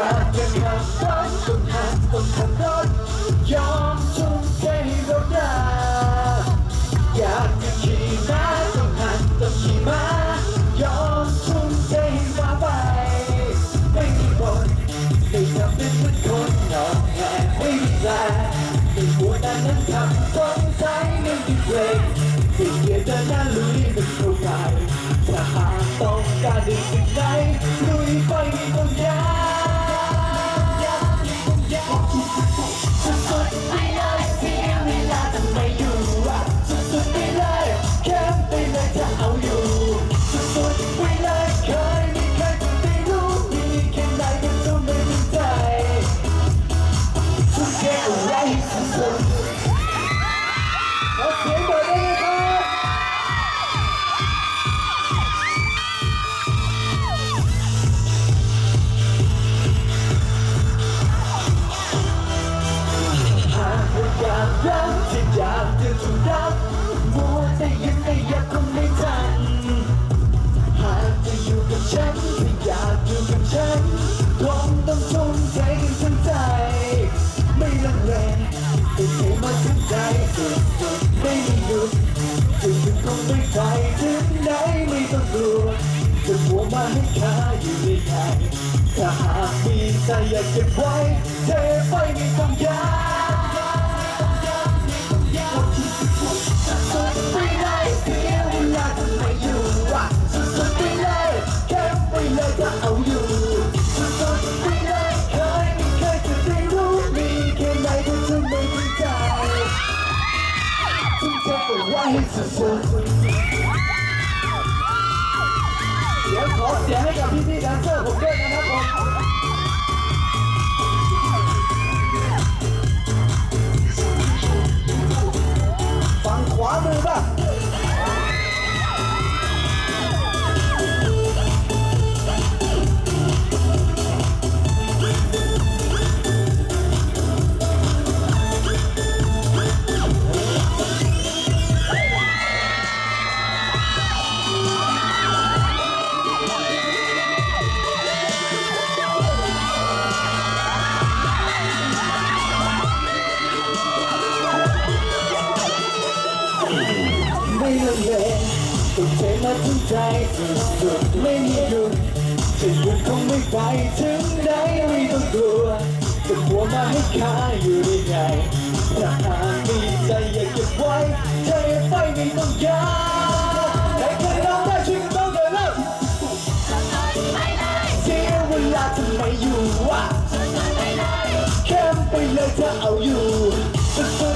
อยากจะทำร้นต้องหักต้องทำรนยอมทุ่มเทให้เาด้อยากจะขี่ม้าต้องหักงมายอมทุ่มเทใาไปไม่มีบนไม่ทำเป็นหนคอแหงไม่มีแรงไม่กลันั้นนั้นทำสงสัยไม่ดเวรติเกียร์จะน่าลุยมันเข้าไปถ้าหาต้องการดีสิ่งใดลุยไปต้องย้าากจะถูกรักมัวแต่ยังไม่อยากคงไม่ทันหากจะอยู่กับฉันที่อยากอยู่กับฉันคงต้องทุ่มเทกันทั้งใจ ไม่ลังเลไม่เทมาถึงใจสุดๆไม่มีหยุดจะหยุดคงไม่ไปถึงไหนไม่ต้องกลัวจะหัวมาให้ขาอยู่ในใจถ้าหากมีใจอยากเก็บไว้เทไปไม่ต้อ เดี๋ยวขอเสียงให้กับพี่ๆแดนเซอร์ผมด้วยนะครับผม ลังเลต้องเทมาถึงใจสุดๆไม่มีหยุดจะหยุดคงไม่ไปถึงไหนไม่ต้องกลัวจะหัวมาให้ขาอยู่ได้ไงถ้าหากมีใจอยากเก็บไว้ใจไปไม่ต้องยากใครเคยร้องได้ช่วยกันร้องเลยเร็วเสียเวลาทำไมอยู่วะแค่ไปเลยถ้าเอาอยู่สุดๆไปเลย